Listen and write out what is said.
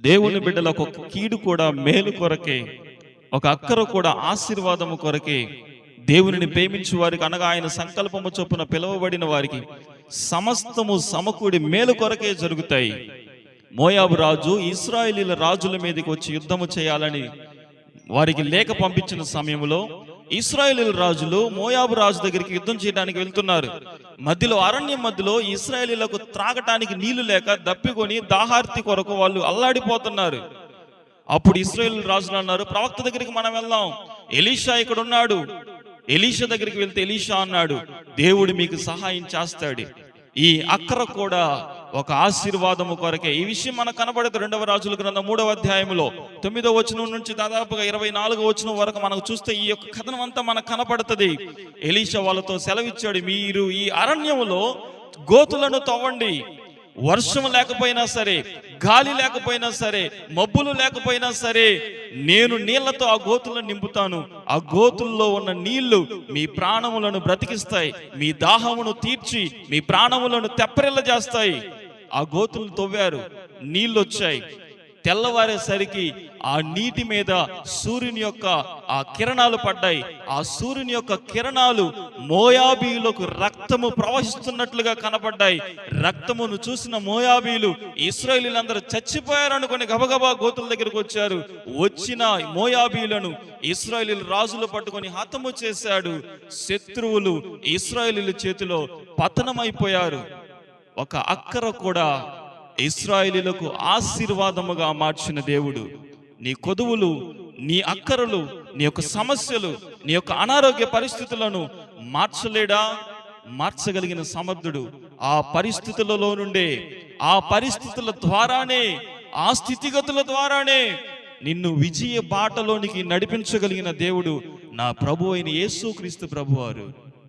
దేవుని బిడ్డలకు ఒక కీడు కూడా మేలు కొరకే ఒక అక్కర కూడా ఆశీర్వాదము కొరకే దేవునిని ప్రేమించు వారికి అనగా ఆయన సంకల్పము చొప్పున పిలువబడిన వారికి సమస్తము సమకూడి మేలు కొరకే జరుగుతాయి. మోయాబు రాజు ఇస్రాయేలీల రాజుల మీదకి వచ్చి యుద్ధము చేయాలని వారికి లేఖ పంపించిన సమయంలో ఇస్రాయేలీల రాజులు మోయాబు రాజు దగ్గరికి యుద్ధం చేయడానికి వెళ్తున్నారు. మధ్యలో అరణ్యం మధ్యలో ఇస్రాయేలీలకు త్రాగటానికి నీళ్ళు లేక దప్పికొని దాహార్తి కొరకు వాళ్ళు అల్లాడిపోతున్నారు. అప్పుడు ఇస్రాయేల్ రాజులు అన్నారు ప్రవక్త దగ్గరికి మనం వెళ్దాం. ఎలీషా ఇక్కడ ఉన్నాడు ఎలీషా దగ్గరికి వెళ్తే ఎలీషా అన్నాడు దేవుడు మీకు సహాయం చేస్తాడు. ఈ అక్కర కూడా ఒక ఆశీర్వాదము కొరకే. ఈ విషయం మనకు కనబడదు రెండవ రాజుల గ్రంథం మూడవ అధ్యాయంలో తొమ్మిదవ వచనం నుంచి దాదాపుగా ఇరవై నాలుగో వచనం వరకు మనకు చూస్తే ఈ యొక్క కథనం అంతా మనకు కనపడుతుంది ఎలీషా వాళ్ళతో సెలవిచ్చాడు మీరు ఈ అరణ్యములో గోతులను తవ్వండి. వర్షం లేకపోయినా సరే గాలి లేకపోయినా సరే మబ్బులు లేకపోయినా సరే నేను నీళ్ళతో ఆ గోతులను నింపుతాను. ఆ గోతుల్లో ఉన్న నీళ్ళు మీ ప్రాణములను బ్రతికిస్తాయి. మీ దాహమును తీర్చి మీ ప్రాణములను తెప్పరిల్ల చేస్తాయి ఆ గోతులు తవ్వారు నీళ్ళు వచ్చాయి తెల్లవారేసరికి ఆ నీటి మీద సూర్యుని యొక్క ఆ కిరణాలు పడ్డాయి. ఆ సూర్యుని యొక్క కిరణాలు మోయాబీలకు రక్తము ప్రవహిస్తున్నట్లుగా కనపడ్డాయి. రక్తమును చూసిన మోయాబీలు ఇస్రాయలీలందరూ చచ్చిపోయారు అనుకుని గబగబా గోతుల దగ్గరకు వచ్చారు. వచ్చిన మోయాబీలను ఇస్రాయలీలు రాజులు పట్టుకొని హతము చేశాడు. శత్రువులు ఇస్రాయలీల చేతిలో పతనమైపోయారు. ఒక అక్కర కూడా ఇస్రాయిలీలకు ఆశీర్వాదముగా మార్చిన దేవుడు. నీ కొదువులు నీ అక్కరలు నీ యొక్క సమస్యలు నీ యొక్క అనారోగ్య పరిస్థితులను మార్చలేడా? మార్చగలిగిన సమర్థుడు ఆ పరిస్థితులలో నుండే ఆ పరిస్థితుల ద్వారానే ఆ స్థితిగతుల ద్వారానే నిన్ను విజయ బాటలోనికి నడిపించగలిగిన దేవుడు నా ప్రభు అయిన యేసుక్రీస్తు ప్రభువారు.